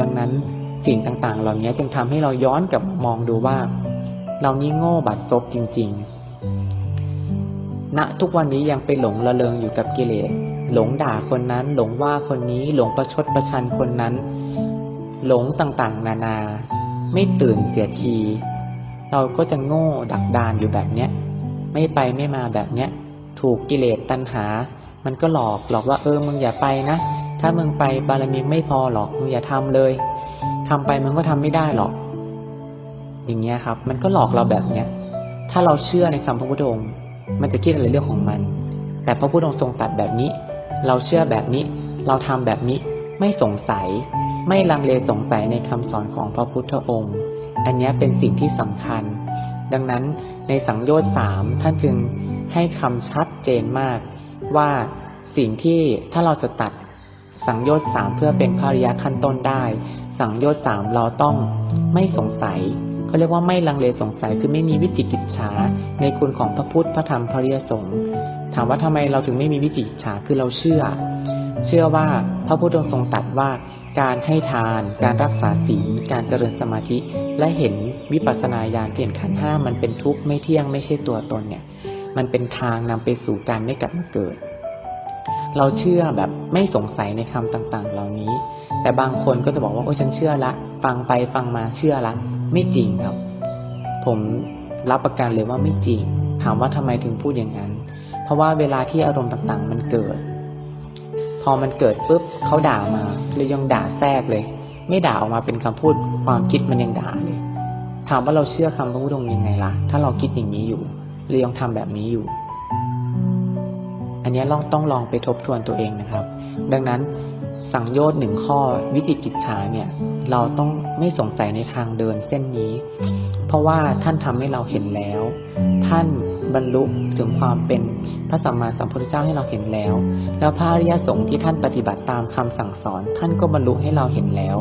ดังนั้นสิ่งต่างๆ เหล่านี้จึงทำให้เราย้อนกลับมองดูว่า เรานี่โง่บัดซบจริง ๆ ณ ทุกวันนี้ยังไปหลงระเริงอยู่กับกิเลส หลงด่าคนนั้น หลงว่าคนนี้ หลงประชดประชันคนนั้น หลงต่างๆ นานา ไม่ตื่นเสียที เราก็จะโง่ดักดานอยู่แบบเนี้ย ไม่ไปไม่มาแบบเนี้ย ถูกกิเลสตัณหา มันก็หลอกหลอกว่าเออมึงอย่าไปนะ ถ้ามึงไปบารมีไม่พอหรอกมึงอย่าทำเลยทำไปมันก็ทำไม่ได้หรอก อย่างเงี้ยครับ มันก็หลอกเราแบบเนี้ย ถ้าเราเชื่อในคำพระพุทธองค์มันจะคิดอะไรเรื่องของมัน แต่พระพุทธองค์ทรงตัดแบบนี้ เราเชื่อแบบนี้ เราทำแบบนี้ไม่สงสัย ไม่ลังเลสงสัยในคำสอนของพระพุทธองค์ อันนี้เป็นสิ่งที่สำคัญ ดังนั้นในสังโยชน์สามท่านจึงให้คำชัดเจนมากว่าสิ่งที่ถ้าเราจะตัด สังโยชน์สามเพื่อเป็นพระริยขั้นต้นได้ สังโยชน์สามเราต้องไม่สงสัยเขาเรียกว่าไม่ลังเลสงสัยคือไม่มีวิจิกิจฉาในคุณของพระพุทธพระธรรมพระริยสงฆ์ถามว่าทำไมเราถึงไม่มีวิจิกิจฉาคือเราเชื่อ เชื่อว่าพระพุทธองค์ทรงตรัสว่าการให้ทาน การรักษาศีลการเจริญสมาธิ และเห็นวิปัสสนาญาณเปลี่ยนขันห้ามันเป็นทุกข์ไม่เที่ยงไม่ใช่ตัวตนเนี่ย มันเป็นทางนำไปสู่การไม่กลับมาเกิด เราเชื่อแบบไม่สงสัยในคำต่างๆ เหล่านี้ แต่บางคนก็จะบอกว่าโอ้ฉันเชื่อละ ฟังไปฟังมาเชื่อละ ไม่จริงครับ ผมรับประกันเลยว่าไม่จริง ถามว่าทำไมถึงพูดอย่างนั้น เพราะว่าเวลาที่อารมณ์ต่างๆ มันเกิด พอมันเกิดปุ๊บเขาด่ามาเลยยังด่าแทรกเลย ไม่ด่าออกมาเป็นคำพูดความคิดมันยังด่าเลย ถามว่าเราเชื่อคำพระพุทธองค์ยังไงล่ะ ถ้าเราคิดอย่างนี้อยู่หรือยังทำแบบนี้อยู่ นนี้เราต้องลองไปทบทวนตัวเองนะครับ ดังนั้นสังโยชน์หนึ่งข้อวิจิกิจฉาเนี่ย เราต้องไม่สงสัยในทางเดินเส้นนี้ เพราะว่าท่านทำให้เราเห็นแล้ว ท่านบรรลุถึงความเป็นพระสัมมาสัมพุทธเจ้าให้เราเห็นแล้ว แล้วพระอริยสงฆ์ที่ท่านปฏิบัติตามคำสั่งสอน ท่านก็บรรลุให้เราเห็นแล้ว